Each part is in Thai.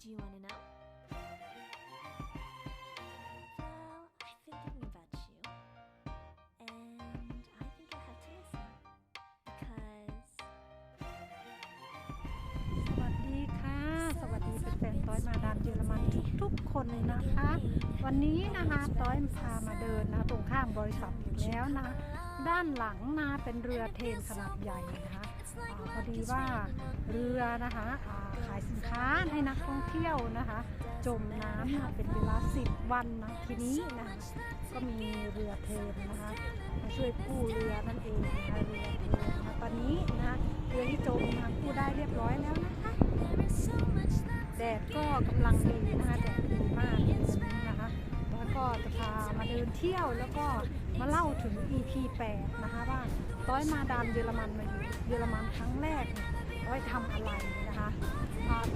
Do you want to know? Well, I've been thinking about you. And I think I have to listen. Because สวัสดีค่ะ สวัสดีเป็นแฟนๆต้อยมาดามเยอรมันทุกๆคนเลยนะคะ วันนี้นะคะต้อยพามาเดินนะตรงข้ามบริษัทอีกแล้วนะ ด้านหลังนะเป็นเรือเทรนขนาดใหญ่นะคะอาพอดีว่าเรือนะคะอ่าขายสินค้าให้นักท่องเที่ยวนะคะ จมน้ำนะเป็นเวลา 10 วันนะทีนี้นะคะก็มีเรือเทนนะคะมาช่วยกู้เรือนั่นเองนะคะเรือเทนนะคะตอนนี้นะคะเรือที่จมนะกู้ได้เรียบร้อยแล้วนะคะแดดก็กำลังดีนะคะแดดดีมากเลยนะคะแล้วก็จะพามาเดินเที่ยวแล้วก็มาเล่าถึง EP 8 นะคะว่าต้อยมาดามเยอรมันมาอยู่เยอรมันครั้งแรกเนี่ยต้อยทำอะไรนะคะ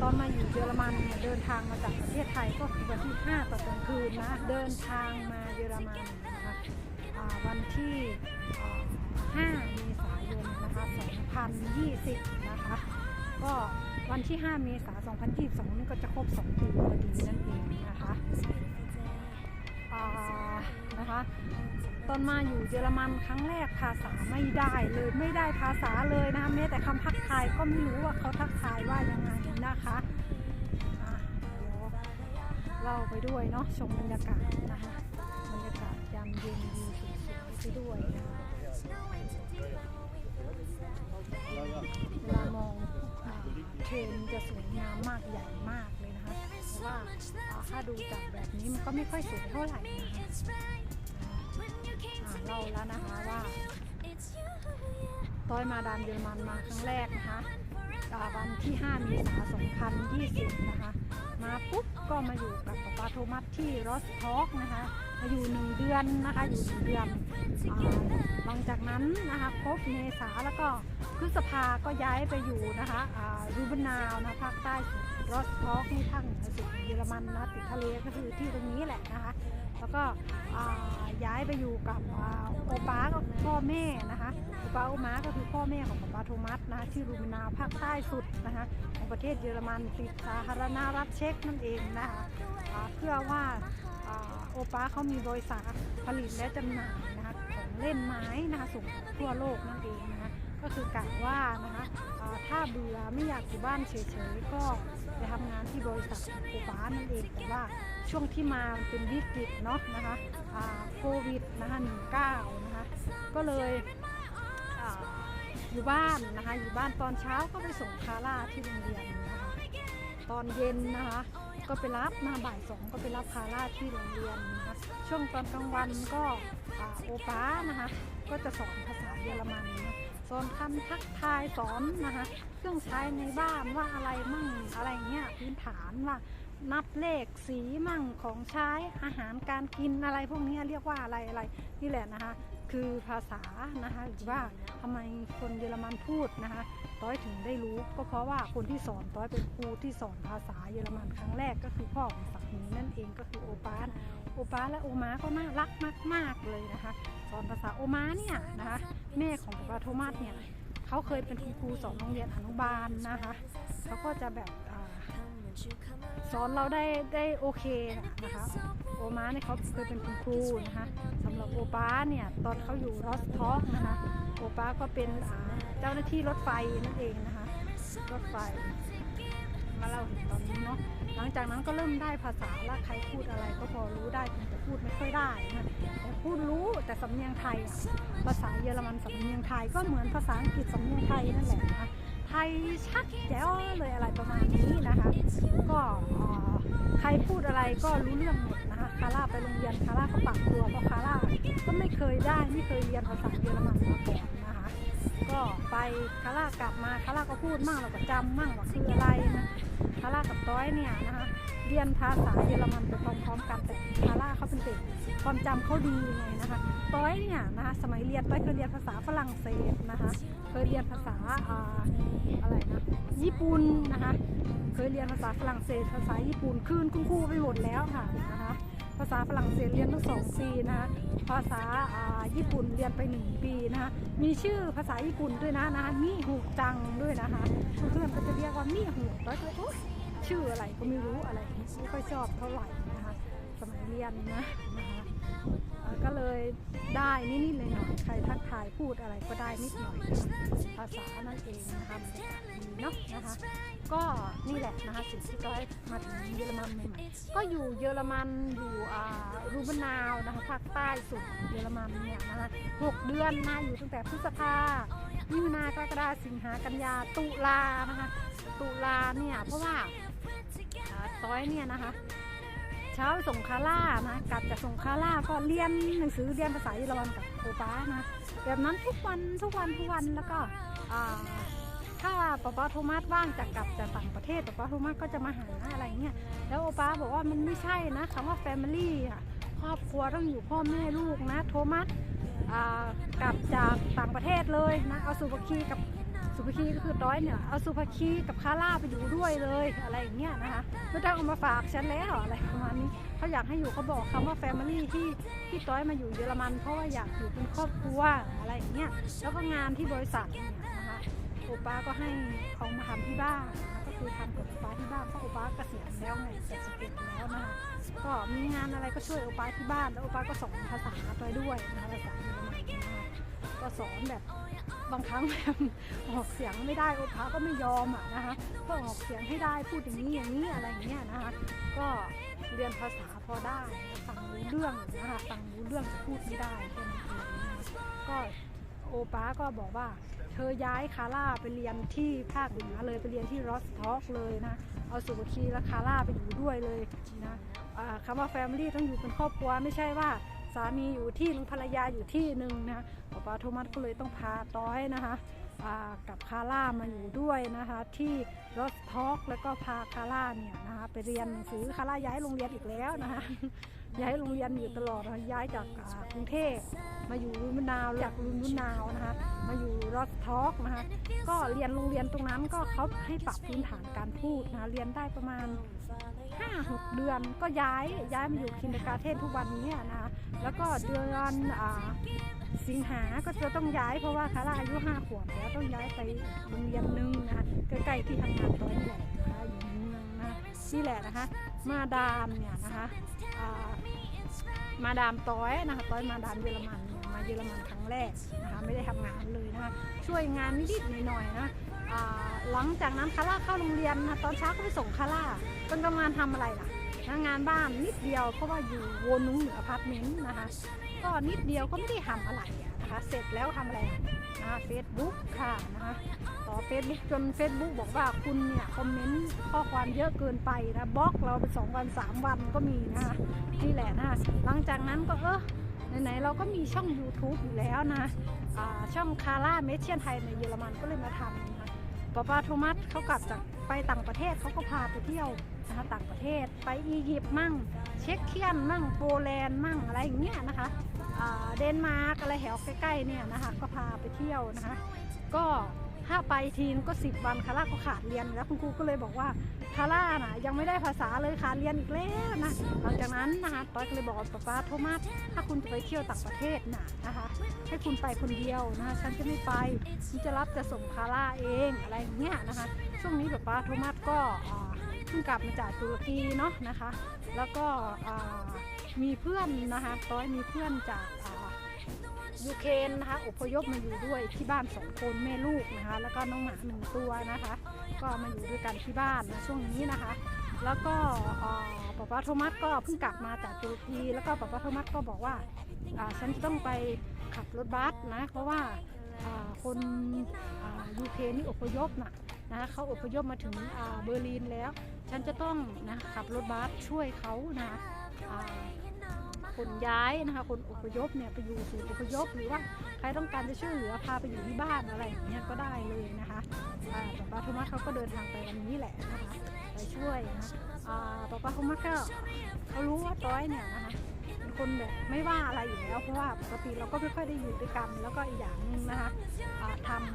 ตอนมาอยู่เยอรมันเนี่ยเดินทางมาจากประเทศไทยก็คือวันที่ 5ต่อนกลางคืนนะเดินทางมาเยอรมันนะคะวันที่อ่า5เมษายนนะคะ2020 นะคะก็วันที่ 5 เมษายน 2022 นี่ก็จะครบ 2 ปีพอดีนั่นเองนะคะนะคะตอนมาอยู่เยอรมันครั้งแรกภาษาไม่ได้เลยไม่ได้ภาษาเลยนะคะแม้แต่คำทักทายก็ไม่รู้ว่าเขาทักทายว่ายังไง นะคะเดี๋ยวเล่าไปด้วยเนาะชมบรรยากาศนะคะบรรยากาศยามเย็นวิวสวยๆไปด้วยนะคะเวลามองเทรนจะสวยงามมากใหญ่มากเลยนะคะเพราะว่าถ้าดูจากแบบนี้มันก็ไม่ค่อยสวยเท่าไหร่นะคะเล่าแล้วนะคะว่าต้อยมาดามเยอรมันมาครั้งแรกนะคะ วันที่ 5 เมษายน 2020 นะคะ มาปุ๊บก็มาอยู่กับป๊าโทมัสที่รอสท็อกนะคะ มาอยู่หนึ่งเดือนนะคะ อยู่หนึ่งเดือน หลังจากนั้นนะคะครบเมษาแล้วก็พฤษภาก็ย้ายไปอยู่นะคะรูบนาวนะภาคใต้สุดรอสท็อกนี่ทางสุดเยอรมันนะติดทะเลก็คือที่ตรงนี้แหละนะคะ แล้วก็ ย้ายไปอยู่กับโอป้าก็พ่อแม่นะคะโอป้าโอมาก็คือพ่อแม่ของป๊าโทมัสนะคะที่รูมินาภาคใต้สุดนะคะของประเทศเยอรมันติดสาธารณรัฐเช็กนั่นเองนะคะเพื่อว่าโอป้าเขามีบริษัทผลิตและจำหน่ายนะคะของเล่นไม้นะคะส่งทั่วโลกนั่นเองนะคะก็คือกะว่านะคะ เบื่อไม่อยากอยู่บ้านเฉยๆก็ไปทำงานที่บริษัทโอป้านั่นเองแต่ว่าช่วงที่มาเป็นวิกฤตเนาะนะคะโควิดนะคะ19นะคะก็เลยออยู่บ้านนะคะอยู่บ้านตอนเช้าก็ไปส่งคาร่าที่โรงเรียนนะคะตอนเย็นนะคะก็ไปรับมาบ่ายสองก็ไปรับคาร่าที่โรงเรียนนะคะช่วงตอนกลางวันก็อ่าโอป้านะคะก็จะสอนภาษาเยอรมันนะ อนคำทักทายสอนนะคะเครื่องใช้ในบ้านว่าอะไรมั่งอะไรเงี้ยพื้นฐานว่านับเลขสีมั่งของใช้อาหารการกินอะไรพวกนี้เรียกว่าอะไรอะไรนี่แหละนะคะ คือภาษานะคะหรือว่าทำไมคนเยอรมันพูดนะคะต้อยถึงได้รู้ก็เพราะว่าคนที่สอนต้อยเป็นครูที่สอนภาษาเยอรมันครั้งแรกก็คือพ่อของสามีนั่นเองก็คือโอปานโอปาและโอมาก็น่ารักมาก ๆเลยนะคะ สอนภาษาโอมาเนี่ยนะคะ แม่ของปาโทมัสเนี่ยเขาเคยเป็นคุณครูสอนโรงเรียนอนุบาลนะคะเขาก็จะแบบอสอนเราได้ได้โอเคนะคะโอมาเนี่ยเขาเคยเป็นคุณครูนะคะสำหรับโอป้าเนี่ยตอนเขาอยู่รอสท็อกนะคะโอป้าก็เป็นเจ้าหน้าที่รถไฟนั่นเองนะคะรถไฟมาเล่าถึงตอนนี้เนาะหลังจากนั้นก็เริ่มได้ภาษาแล้วใครพูดอะไรก็พอรู้ได้แต่พูดไม่ค่อยได้นะ พูดรู้แต่สำเนียงไทย ภาษาเยอรมันสำเนียงไทยก็เหมือนภาษาอังกฤษสำเนียงไทยนั่นแหละนะคะไทยชัดแจ๋วเลยอะไรประมาณนี้นะคะ ก็ใครพูดอะไรก็รู้เรื่องหมดนะคะคาร่าไปโรงเรียนคาร่าก็ปรับตัวเพราะคาร่าก็ไม่เคยได้ไม่เคยเรียนภาษาเยอรมันมาก่อนนะคะก็ ไปคาร่ากลับมาคาร่าก็พูดมั่งเราก็จำมั่งว่าคืออะไรนะคาร่ากับต้อยเนี่ยนะคะเรียนภาษาเยอรมันไปพร้อมๆกันแต่คาร่าเขาเป็นเด็กความจำเขาดีไงนะคะต้อยเนี่ยนะคะสมัยเรียนต้อยเคยเรียนภาษาฝรั่งเศสนะคะเคยเรียนภาษาอ่าอะไรนะญี่ปุ่นนะคะเคยเรียนภาษาฝรั่งเศสภาษาญี่ปุ่นคืนคุณครูไปหมดแล้วค่ะนะคะ ภาษาฝรั่งเศสเรียนทั้งสองปีนะคะภาษาญี่ปุ่นเรียนไปหนึ่งปีนะคะมีชื่อภาษาญี่ปุ่นด้วยนะนะคะมิหูจังด้วยนะคะเพื่อนก็จะเรียกว่ามิหูแล้วก็โอ๊ยชื่ออะไรก็ไม่รู้อะไรไม่ค่อยชอบเท่าไหร่นะคะสมัยเรียนนะนะคะ ก็เลยได้นิดๆเลยหน่อยใครทักทายพูดอะไรก็ได้นิดหน่อย ภาษานั่นเองนะคะดีเนาะนะคะ ก็นี่แหละนะคะสิ่งที่ก้อยมาถึงเยอรมันใหม่ๆก็อยู่เยอรมันอยู่อ่ารูบนาวนะคะภาคใต้สุดเยอรมันเนี่ยนะคะหกเดือนนะอยู่ตั้งแต่พฤษภามิถุนากรกฎาสิงหากันยาตุลานะคะตุลาเนี่ยเพราะว่าต้อยเนี่ยนะคะ เช้าไปส่งคาร่านะกลับจากส่งคาร่าก็เรียนหนังสือเรียนภาษาเยอรมันกับโอป้านะแบบนั้นทุกวันทุกวันทุกวันแล้วก็ถ้าป๊าป๊าโทมัสว่างจากกลับจากต่างประเทศป๊าป๊าโทมัสก็จะมาหาอะไรเงี้ยแล้วโอป้าบอกว่ามันไม่ใช่นะคำว่า family อะครอบครัวต้องอยู่พ่อแม่ลูกนะ โทมัสกลับจากต่างประเทศเลยนะเอาสุภคีกับ สุภคีก็คือต้อยเนี่ยเอาสุภคีกับคาร่าไปอยู่ด้วยเลยอะไรอย่างเงี้ยนะคะไม่ต้องเอามาฝากฉันแล้วอะไรประมาณนี้เขาอยากให้อยู่เขาบอกคำว่า Family ที่ที่ต้อยมาอยู่เยอรมันเพราะว่าอยากอยู่เป็นครอบครัวอะไรอย่างเงี้ยแล้วก็งานที่บริษัทเนี่ยนะคะโอป้าก็ให้เขามาทำที่บ้านก็คือทำกับโอป้าที่บ้านเพราะโอป้าเกษียณแล้วไงเจ็ดสิบเอ็ดแล้วนะคะก็มีงานอะไรก็ช่วยโอป้าที่บ้านแล้วโอป้าก็สอนภาษาต้อยด้วยนะคะภาษาเยอรมันนะคะ ก็สอนแบบบางครั้งแบบออกเสียงไม่ได้โอป้าก็ไม่ยอมอะนะคะก็ออกเสียงให้ได้พูดอย่างนี้อย่างนี้อะไรอย่างเงี้ยนะคะก็เรียนภาษาพอได้ฟังรู้เรื่องนะคะฟังรู้เรื่องพูดไม่ได้แค่นั้นเองก็โอป้าก็บอกว่า เธอย้ายคาร่าไปเรียนที่ภาคเหนือเลยไปเรียนที่รอสทอกเลยนะเอาสุบคีและคาร่าไปอยู่ด้วยเลยนะคำว่า Family ต้องอยู่เป็นครอบครัวไม่ใช่ว่า สามีอยู่ที่หนึงภรรยาอยู่ที่หนึ่งนะป๊าป้าโทมัสก็เลยต้องพาต้อยนะคะกับคาร่ามาอยู่ด้วยนะคะที่รอสทอกแล้วก็พาคาร่าเนี่ยนะคะไปเรียนหนังสือคาร่าย้ายโรงเรียนอีกแล้วนะคะ ย้ายโรงเรียนอยู่ตลอดนะย้ายจากกรุงเทพมาอยู่รุนมะนาวจากรุนมะนาวนะคะ มาอยู่รอสทอกนะคะก็เรียนโรงเรียนตรงนั้นก็เขาให้ปรับพื้นฐานการพูดนะคะเรียนได้ประมาณห้าหกเดือนก็ย้ายย้ายมาอยู่คินเดการเทนทุกวันนี้นะคะแล้วก็เดือนอสิงหาก็จะต้องย้ายเพราะว่าคาร่าอายุห้าขวบแล้วต้องย้ายไปโรงเรียนหนึงนะคะใกล้ๆที่ทำงานตอนนี้แหละนะคะอยู่นเมืองนะนี่แหละนะคะ มาดามเนี่ยนะคะมาดามต้อยนะคะต้อยมาดามเยอรมันมาเยอรมันครั้งแรกนะคะไม่ได้ทำงานเลยนะคะช่วยงานนิดๆหน่อยๆนะหลังจากนั้นคาร่าเข้าโรงเรียนนะตอนเช้าก็ไปส่งคาร่าต้องทำงานทำอะไรล่ะนะงานบ้านนิดเดียวเพราะว่าอยู่วนนุ้งเหนืออพาร์ตเมนต์นะคะก็นิดเดียวก็ไม่ได้ทำอะไรนะคะเสร็จแล้วทำอะไร นะคะเฟซบุ๊กค่ะนะคะต่อเฟซบุ๊กจนเฟซบุ๊กบอกว่าคุณเนี่ยคอมเมนต์ข้อความเยอะเกินไปนะบล็อกเราไปสองวันสามวันก็มีนะคะนี่แหละนะคะหลังจากนั้นก็เออไหนๆเราก็มีช่อง YouTube อยู่แล้วนะอ่าช่องคาร่าเมเชียนไทยในเยอรมันก็เลยมาทำนะคะป้าป้าโทมัสเขากลับจากไปต่างประเทศเขาก็พาไปเที่ยว นะคะต่างประเทศไปอียิปต์มั่ง เช็กเคียนมั่งโปแลนด์มั่งอะไรอย่างเงี้ยนะคะเดนมาร์กอะไรแถวใกล้ๆเนี่ยนะคะก็พาไปเที่ยวนะคะ ก็ถ้าไปทีนก็สิบวันคาร่าก็ขาดเรียน แล้วคุณครูก็เลยบอกว่าคาร่าน่ะยังไม่ได้ภาษาเลยขาดเรียนอีกแล้วนะหลังจากนั้นนะคะต้อยก็เลยบอกป้าป้าโทมัสถ้าคุณจะไปเที่ยวต่างประเทศน่ะนะคะให้คุณไปคนเดียวนะคะฉันจะไม่ไปฉันจะรับจะส่งคาร่าเองอะไรอย่างเงี้ยนะคะช่วงนี้ป้าป้าโทมัสก็ พิ่งกลับมาจากตุรกีเนาะนะคะ แล้วก็มีเพื่อนนะคะต้อยมีเพื่อนจากยูเครนนะคะอพยพมาอยู่ด้วยที่บ้านสองคนแม่ลูกนะคะ แล้วก็น้องหมาหนึ่งตัวนะคะ ก็มาอยู่ด้วยกันที่บ้านนะช่วงนี้นะคะ แล้วก็ป้าป้าโทมัสก็เพิ่งกลับมาจากตุรกีแล้วก็ป้าป้าโทมัสก็บอกว่าฉันต้องไปขับรถบัสนะเพราะว่าคนยูเครนนี่อพยพน่ะ นะเขาอพยพมาถึงเบอร์ลินแล้ว ฉันจะต้องนะขับรถบัสช่วยเขานะคนย้ายนะคะคนอพยพเนี่ยไปอยู่ศูนย์อพยพหรือว่าใครต้องการจะช่วยเหลือพาไปอยู่ที่บ้านอะไรอย่างเงี้ยก็ได้เลยนะคะอ่ป้าป้าโทมัสเขาก็เดินทางไปวันนี้แหละนะคะไปช่วยนะอ่ป้าป้าโทมัสก็เขารู้ว่าต้อยเนี่ยนะคะเป็นคนแบบไม่ว่าอะไรอยู่แล้วเพราะว่าปกติเราก็ไม่ค่อยได้อยู่ด้วยกันแล้วก็อีกอย่างนึงนะคะ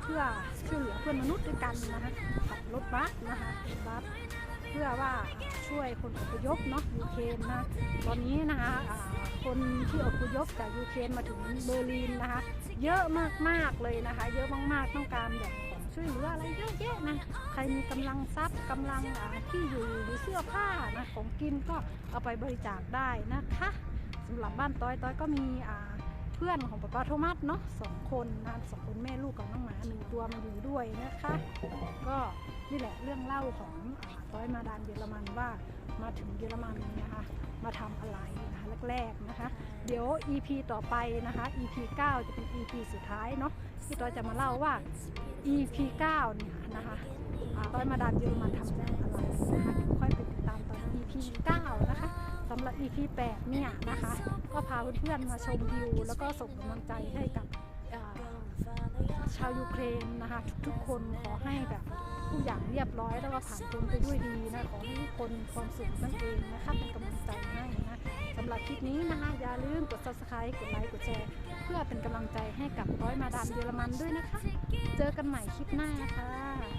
พื่อช่วยเหลือเพื่อนมนุษย์ด้วยกันนะคะขับรถบัสนะคะรถบัสเพื่อว่าช่วยคนอพยพเนาะยูเครนนะตอนนี้นะคะคนที่อพยพจากยูเครนมาถึงเบอร์ลินนะคะ เยอะมากๆเลยนะคะ เยอะมากๆต้องการแบบของช่วยเหลืออะไรเยอะแยะนะใครมีกำลังทรัพย์กำลังที่อยู่หรือเสื้อผ้านะของกินก็เอาไปบริจาคได้นะคะสำหรับบ้านต้อยต้อยก็มีอ่า พื่อนของป้าป้าโทมัสเนาะสองคนนะสองคนแม่ลูกกับน้องหมาหนึ่งตัวมาอยู่ด้วยนะคะ ก็นี่แหละเรื่องเล่าของต้อยมาดานเยอรมันว่ามาถึงเยอรมันนะคะ มาทำอะไรนะคะแรกๆนะคะ เดี๋ยว EP ต่อไปนะคะ EP 9 จะเป็น EP สุดท้ายเนาะที่ต้อยจะมาเล่าว่า EP 9เนี่ยนะคะต้อยมาดามเยอรมันทำอะไรนะคะค่อยไปติดตามตอน EP 9 นะคะ สำหรับ EP 8เนี่ยนะคะ ก็พาเพื่อนๆมาชมวิว แล้วก็ส่งกำลังใจให้กับชาวยูเครนนะคะ ทุกๆคนขอให้แบบทุกอย่างเรียบร้อยแล้วก็ผ่านพ้นไปด้วยดีนะขอให้ทุกคนความสุขนั่นเองนะคะเป็นกำลังใจให้นะสำหรับคลิปนี้นะคะอย่าลืมกด subscribe กดไลค์กดแชร์ เพื่อเป็นกำลังใจให้กับร้อยมาดามเยอรมันด้วยนะคะ เจอกันใหม่คลิปหน้าค่ะสวัสดีค่ะ